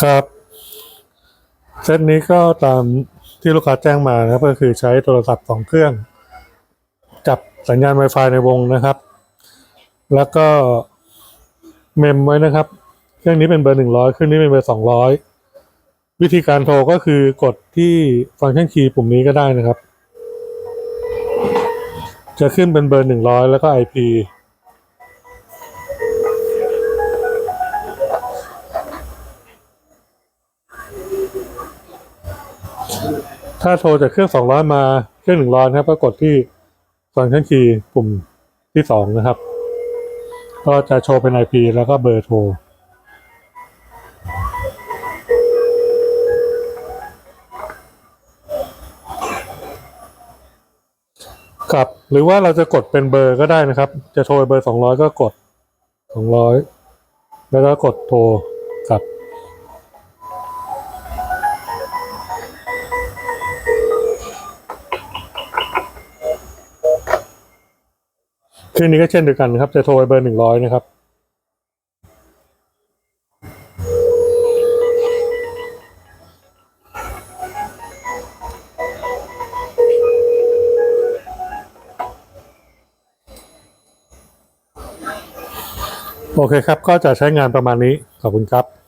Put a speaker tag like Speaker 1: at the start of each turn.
Speaker 1: ครับ เซตนี้ก็ตามที่ลูกค้าแจ้งมานะครับ ก็คือใช้โทรศัพท์สองเครื่องจับสัญญาณ Wi-Fi ในวงนะครับ แล้วก็เมมไว้นะครับ เครื่องนี้เป็นเบอร์หนึ่งร้อยเครื่องนี้เป็นเบอร์สองร้อยวิธีการโทรก็คือกดที่ฟังก์ชันคีย์ปุ่มนี้ก็ได้นะครับ จะขึ้นเป็นเบอร์หนึ่งร้อยแล้วก็ IP ถ้าโทรจากเครื่องสองร้อยมาเครื่องหนึ่งร้อยนะครับก็กดที่ฟังก์ชันคีย์ปุ่มที่สองนะครับ ก็จะโชว์เป็น IP แล้วก็เบอร์โทรครับหรือว่าเราจะกดเป็นเบอร์ก็ได้นะครับ จะโทรเบอร์สองร้อยก็กดสองร้อยแล้วก็กดโทร เครื่องนี้ก็เช่นเดียวกันนะครับ จะโทรไปเบอร์หนึ่งร้อยนะครับโอเคครับ ก็จะใช้งานประมาณนี้ ขอบคุณครับ